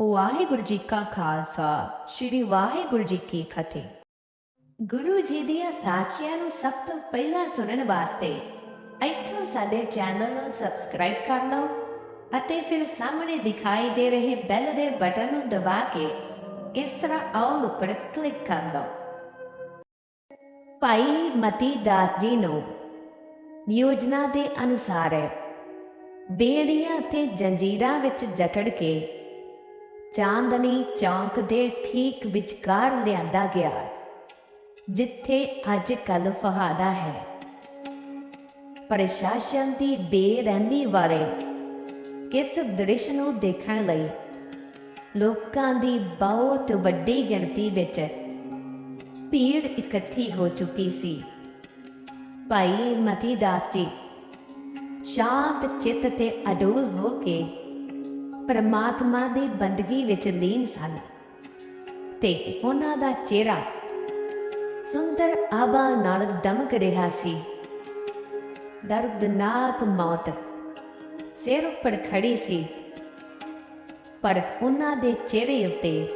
ਵਾਹਿਗੁਰੂ ਜੀ ਕਾ ਖਾਲਸਾ, ਸ੍ਰੀ ਵਾਹਿਗੁਰੂ ਜੀ ਕੀ ਫਤਿਹ। ਗੁਰੂ ਜੀ ਦੀਆਂ ਸਾਖੀਆਂ ਨੂੰ ਸਭ ਤੋਂ ਪਹਿਲਾਂ ਸੁਣਨ ਵਾਸਤੇ ਇੱਥੋਂ ਸਾਡੇ ਚੈਨਲ ਨੂੰ ਸਬਸਕ੍ਰਾਈਬ ਕਰ ਲਓ ਅਤੇ ਫਿਰ ਸਾਹਮਣੇ ਦਿਖਾਈ ਦੇ ਰਹੇ ਬੈਲ ਦੇ ਬਟਨ ਨੂੰ ਦਬਾ ਕੇ ਇਸ ਤਰ੍ਹਾਂ ਆਲ ਉੱਪਰ ਕਲਿੱਕ ਕਰ ਲਓ। ਭਾਈ ਮਤੀ ਦਾਸ ਜੀ ਨੂੰ ਯੋਜਨਾ ਦੇ ਅਨੁਸਾਰ ਬੇੜੀਆਂ ਤੇ ਜੰਜੀਰਾਂ ਵਿੱਚ ਜਕੜ ਕੇ ਚਾਂਦਨੀ ਚੌਂਕ ਦੇ ਠੀਕ ਵਿਚਕਾਰ ਲਿਆਂਦਾ ਗਿਆ, ਜਿੱਥੇ ਅੱਜ ਕੱਲ ਫਹਾਦਾ ਹੈ। ਪ੍ਰਸ਼ਾਸਨ ਦੀ ਬੇਰਹਿਮੀ ਵਾਲੇ ਕਿਸ ਦ੍ਰਿਸ਼ ਨੂੰ ਦੇਖਣ ਲਈ ਲੋਕਾਂ ਦੀ ਬਹੁਤ ਵੱਡੀ ਗਿਣਤੀ ਵਿੱਚ ਭੀੜ ਇਕੱਠੀ ਹੋ ਚੁੱਕੀ ਸੀ। ਭਾਈ ਮਤੀ ਦਾਸ ਜੀ ਸ਼ਾਂਤ ਚਿੱਤ ਤੇ ਅਡੋਲ ਹੋ ਕੇ ਪਰਮਾਤਮਾ ਦੀ ਬੰਦਗੀ ਵਿੱਚ ਲੀਨ ਸਨ ਤੇ ਉਹਨਾਂ ਦਾ ਚਿਹਰਾ ਸੁੰਦਰ ਆਭਾ ਨਾਲ ਦਮਕ ਰਿਹਾ ਸੀ। ਦਰਦਨਾਕ ਮੌਤ ਸਿਰ ਉੱਪਰ ਖੜੀ ਸੀ। ਪਰ ਉਹਨਾਂ ਦੇ ਚਿਹਰੇ ਉੱਤੇ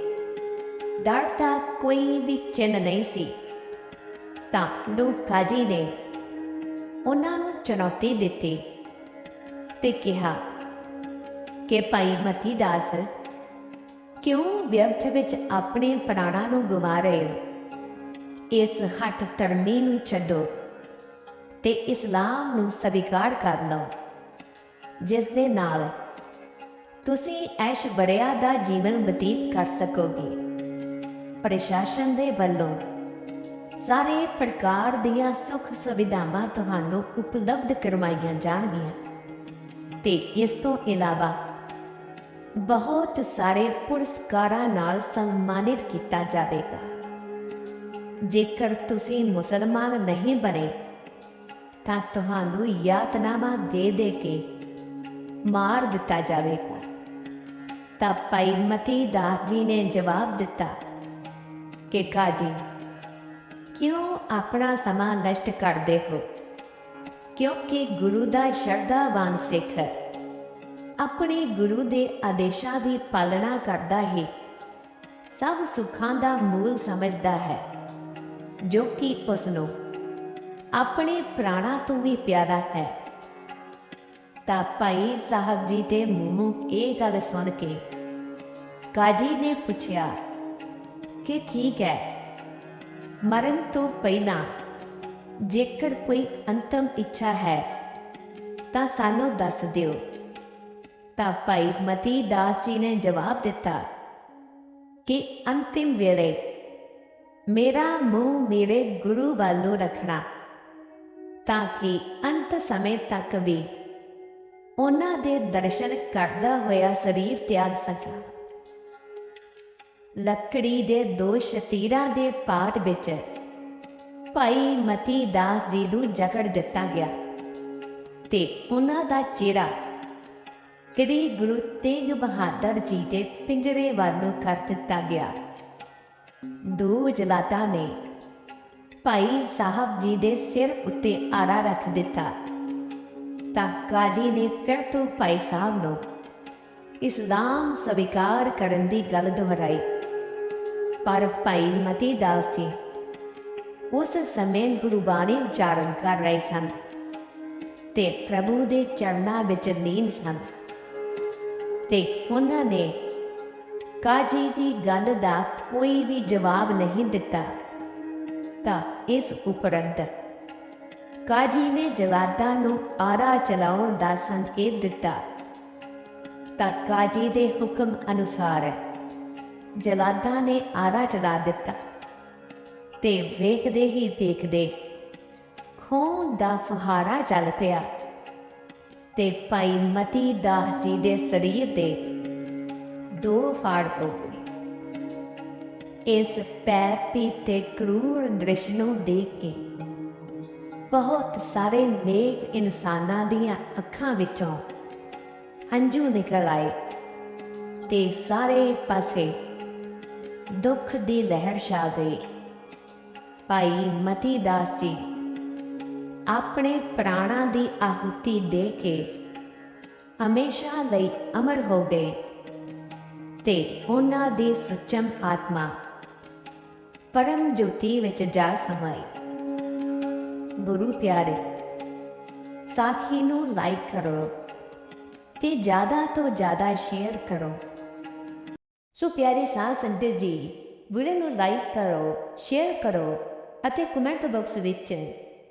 ਡਰ ਦਾ ਕੋਈ ਵੀ ਚਿੰਨ ਨਹੀਂ ਸੀ। ਤਾਂ ਲੋਕਾਂ ਜੀ ਨੇ ਉਹਨਾਂ ਨੂੰ ਚੁਣੌਤੀ ਦਿੱਤੀ ਤੇ ਕਿਹਾ ਕਿ ਭਾਈ ਮਤੀ ਦਾਸ, ਕਿਉਂ ਵਿਅਰਥ ਵਿੱਚ ਆਪਣੇ ਪ੍ਰਾਣਾਂ ਨੂੰ ਗਵਾ ਰਹੇ ਹੋ? ਇਸ ਹੱਠ ਧਰਮੀ ਨੂੰ ਛੱਡੋ ਤੇ ਇਸਲਾਮ ਨੂੰ ਸਵੀਕਾਰ ਕਰ ਲਓ। ਜਿਸ ਦੇ ਨਾਲ ਤੁਸੀਂ ਐਸ਼ ਬਰਿਆ ਦਾ ਜੀਵਨ ਬਤੀਤ ਕਰ ਸਕੋਗੇ। ਪ੍ਰਸ਼ਾਸਨ ਦੇ ਵੱਲੋਂ ਸਾਰੇ ਪ੍ਰਕਾਰ ਦੀਆਂ ਸੁੱਖ ਸੁਵਿਧਾਵਾਂ ਤੁਹਾਨੂੰ ਉਪਲਬਧ ਕਰਵਾਈਆਂ ਜਾਣਗੀਆਂ ਤੇ ਇਸ ਤੋਂ ਇਲਾਵਾ ਬਹੁਤ ਸਾਰੇ ਪੁਰਸਕਾਰਾਂ ਨਾਲ ਸਨਮਾਨਿਤ ਕੀਤਾ ਜਾਵੇਗਾ। ਜੇਕਰ ਤੁਸੀਂ ਮੁਸਲਮਾਨ ਨਹੀਂ ਬਣੇ, ਤਾਂ ਤੁਹਾਨੂੰ ਯਾਤਨਾਵਾਂ ਦੇ ਦੇ ਕੇ ਮਾਰ ਦਿੱਤਾ ਜਾਵੇਗਾ। ਤਾਂ ਭਾਈ ਮਤੀ ਦਾਸ ਜੀ ਨੇ ਜਵਾਬ ਦਿੱਤਾ ਕਿ, ਕਾਜੀ, ਕਿਉਂ ਆਪਣਾ ਸਮਾਂ ਨਸ਼ਟ ਕਰਦੇ ਹੋ? ਕਿਉਂਕਿ ਗੁਰੂ ਦਾ ਸ਼ਰਧਾਵਾਨ ਸਿੱਖ ਹੈ। ਆਪਣੇ ਗੁਰੂ ਦੇ ਆਦੇਸ਼ਾਂ ਦੀ ਪਾਲਣਾ ਕਰਦਾ ਹੈ। ਸਭ ਸੁੱਖਾਂ ਦਾ ਮੂਲ ਸਮਝਦਾ ਹੈ, ਜੋ ਕਿ ਉਸ ਨੂੰ ਆਪਣੇ ਪ੍ਰਾਣਾ ਤੋਂ ਵੀ ਪਿਆਰਾ ਹੈ। ਤਾਂ ਭਾਈ ਸਾਹਿਬ ਜੀ ਦੇ ਮੂੰਹੋਂ ਇਹ ਗੱਲ ਸੁਣ ਕੇ ਕਾਜੀ ਨੇ ਪੁੱਛਿਆ ਕਿ ਠੀਕ ਹੈ, ਮਰਨ ਤੋਂ ਪਹਿਲਾਂ ਜੇਕਰ ਕੋਈ ਅੰਤਮ ਇੱਛਾ ਹੈ ਤਾਂ ਸਾਨੂੰ ਦੱਸ ਦਿਓ। ਤਾਂ ਭਾਈ ਮਤੀ ਦਾਸ ਜੀ ਨੇ ਜਵਾਬ ਦਿੱਤਾ ਕਿ ਅੰਤਿਮ ਵੇਲੇ ਮੇਰਾ ਮੂੰਹ ਮੇਰੇ ਗੁਰੂ ਵੱਲੋਂ ਰੱਖਣਾ, ਤਾਂ ਕਿ ਅੰਤ ਸਮੇਂ ਤੱਕ ਵੀ ਉਹਨਾਂ ਦੇ ਦਰਸ਼ਨ ਕਰਦਾ ਹੋਇਆ ਸਰੀਰ ਤਿਆਗ ਸਕਾਂ। ਲੱਕੜੀ ਦੇ ਦੋ ਸ਼ਤੀਰਾਂ ਦੇ ਪਾਟ ਵਿੱਚ ਭਾਈ ਮਤੀ ਦਾਸ ਜੀ ਨੂੰ ਜਕੜ ਦਿੱਤਾ ਗਿਆ ਤੇ ਉਹਨਾਂ ਦਾ ਚਿਹਰਾ ਕਦੀ ਗੁਰੂ ਤੇਗ ਬਹਾਦਰ ਜੀ ਦੇ ਪਿੰਜਰੇ ਵੱਲ ਨੂੰ ਕਰ ਦਿੱਤਾ ਗਿਆ। ਦੋ ਜਲਾਤਾ ਨੇ ਭਾਈ ਸਾਹਿਬ ਜੀ ਦੇ ਸਿਰ ਉੱਤੇ ਆਰਾ ਰੱਖ ਦਿੱਤਾ। ਤਾਂ ਕਾਜੀ ਨੇ ਫਿਰ ਤੋਂ ਭਾਈ ਸਾਹਿਬ ਨੂੰ ਇਸਲਾਮ ਸਵੀਕਾਰ ਕਰਨ ਦੀ ਗੱਲ ਦੁਹਰਾਈ। ਪਰ ਭਾਈ ਮਤੀ ਦਾਸ ਜੀ ਉਸ ਸਮੇਂ ਗੁਰਬਾਣੀ ਉਚਾਰਨ ਕਰ ਰਹੇ ਸਨ ਤੇ ਪ੍ਰਭੂ ਦੇ ਚਰਨਾਂ ਵਿੱਚ ਲੀਨ ਸਨ। ਤੇ ਉਹਨਾਂ ਨੇ ਕਾਜੀ ਦੀ ਗੱਲ ਦਾ ਕੋਈ ਵੀ ਜਵਾਬ ਨਹੀਂ ਦਿੱਤਾ। ਤਾਂ ਇਸ ਉਪਰੰਤ ਕਾਜੀ ਨੇ ਜਲਾਦਾਂ ਨੂੰ ਆਰਾ ਚਲਾਉਣ ਦਾ ਸੰਕੇਤ ਦਿੱਤਾ। ਤਾਂ ਕਾਜੀ ਦੇ ਹੁਕਮ ਅਨੁਸਾਰ ਜਲਾਦਾਂ ਨੇ ਆਰਾ ਚਲਾ ਦਿੱਤਾ ਤੇ ਵੇਖਦੇ ਹੀ ਵੇਖਦੇ ਖੂਨ ਦਾ ਫੁਹਾਰਾ ਚੱਲ ਪਿਆ। ਤੇ ਭਾਈ ਮਤੀ ਦਾਸ ਜੀ ਦੇ ਸਰੀਰ ਦੇ ਦੋ ਫਾੜ ਹੋ ਗਏ। ਇਸ ਪੈਪੀ ਤੇ ਕਰੂਰ ਦ੍ਰਿਸ਼ ਨੂੰ ਦੇਖ ਕੇ ਬਹੁਤ ਸਾਰੇ ਨੇਕ ਇਨਸਾਨਾਂ ਦੀਆਂ ਅੱਖਾਂ ਵਿੱਚੋਂ ਹੰਝੂ ਨਿਕਲ ਆਏ ਤੇ ਸਾਰੇ ਪਾਸੇ ਦੁੱਖ ਦੀ ਲਹਿਰ ਛਾ ਗਈ। ਭਾਈ ਮਤੀ ਦਾਸ ਜੀ ਆਪਣੇ ਪ੍ਰਾਣਾਂ ਦੀ ਆਹੂਤੀ ਦੇ ਕੇ ਹਮੇਸ਼ਾ ਲਈ ਅਮਰ ਹੋ ਗਏ ਤੇ ਉਹਨਾਂ ਦੀ ਸੱਚਮ ਆਤਮਾ ਪਰਮ ਜੋਤੀ ਵਿੱਚ ਜਾ ਸਮਾਈ। ਗੁਰੂ ਪਿਆਰੇ, ਸਾਖੀ ਨੂੰ ਲਾਈਕ ਕਰੋ ਤੇ ਜ਼ਿਆਦਾ ਤੋਂ ਜ਼ਿਆਦਾ ਸ਼ੇਅਰ ਕਰੋ। ਸੋ ਪਿਆਰੇ ਸਾਧ ਸੰਗਤ ਜੀ ਵੀਡੀਓ ਨੂੰ ਲਾਈਕ ਕਰੋ ਸ਼ੇਅਰ ਕਰੋ ਅਤੇ ਕਮੈਂਟ ਬਾਕਸ ਵਿੱਚ